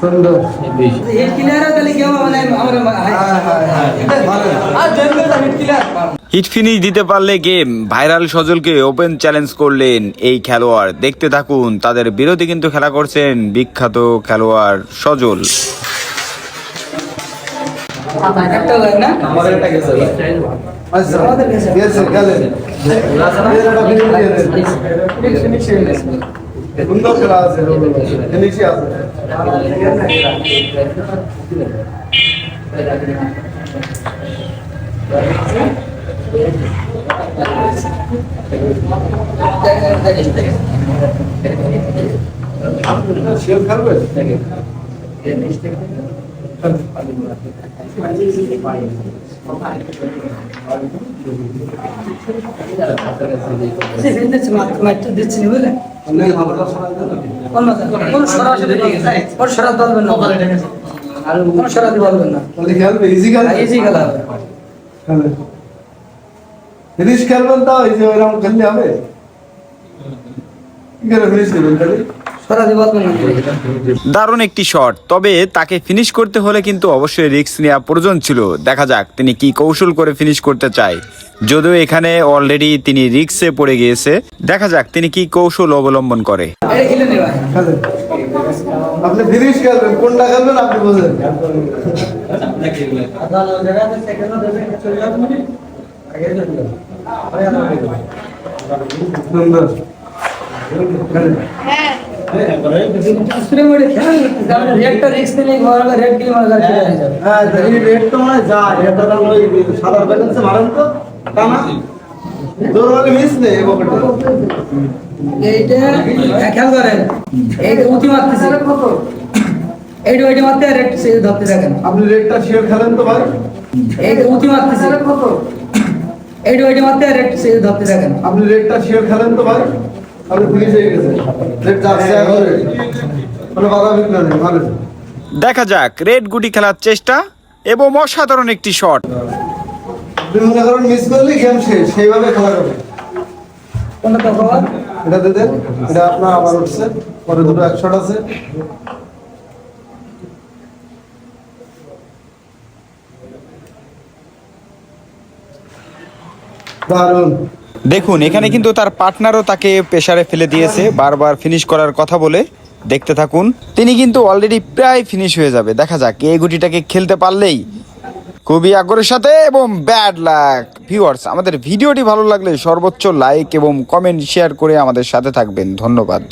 সুন্দর। Hit finish দিতে পারলে গেম ভাইরাল সজলকে ওপেন চ্যালেঞ্জ করলেন এই খেলোয়াড়। দেখতে থাকুন তাদের বিরোধী কিন্তু খেলা করছেন বিখ্যাত খেলোয়াড় সজল। আচ্ছা E, Bundan sonra hazır olur. Kendisi hazır. Şey kalmıyor. işte. Sizin de çımartmak tuttu için öyle. Finish খেলবেন তাও এই যে ওইরকম খেললে হবে? কি করে ফিনিশ করবেন তাহলে দারুণ একটি শট তবে তাকে ফিনিশ করতে হলে কিন্তু অবশ্যই রিস্ক নেওয়া প্রয়োজন ছিল। দেখা যাক তিনি কি কৌশল করে ফিনিশ করতে চায়। যদিও এখানে অলরেডি তিনি রিক্সে পড়ে গিয়েছে। দেখা যাক তিনি কি কৌশল অবলম্বন করে। আপনি ফিনিশ খেলবেন কোনটা খেলবেন আপনি বোঝেন সুন্দর তাহলে রিস্ক নিলে ঘর রেড গেলে মারা খেলে যাবে এই রেট তো এটা তো ওই সাদা ব্যালেন্সে মারেন তো তা না জোর হলে মিস নেই পকেটে এইটা এইটা এইটা মারতে আর সে ধরতে থাকেন আপনি রেটটা শিওর খেলেন তো ভাই এইটা উঠি মারতেছে এইটা ওইটা মারতে আর সে ধরতে থাকেন আপনি রেটটা শিওর খেলেন তো ভাই? দেখা যাক রেড গুটি খেলার চেষ্টা এবং অসাধারণ একটি শট আপনি মনে করেন মিস করলে গেম শেষ সেইভাবে খেলা এটা দিতে এটা আপনার আবার উঠছে পরে দুটো একশট আছে। দারুণ। দেখুন, এখানে কিন্তু তার পার্টনারও তাকে প্রেশারে ফেলে দিয়েছে। বারবার ফিনিশ করার কথা বলে দেখতে থাকুন। তিনি কিন্তু অলরেডি প্রায় ফিনিশ হয়ে যাবে। দেখা যাক, এই গুটিটাকে খেলতে পারলেই খুবই আগ্রহের সাথে এবং ব্যাড লাক ভিউয়ার্স আমাদের ভিডিওটি ভালো লাগলে সর্বোচ্চ লাইক এবং কমেন্ট শেয়ার করে আমাদের সাথে থাকবেন। ধন্যবাদ।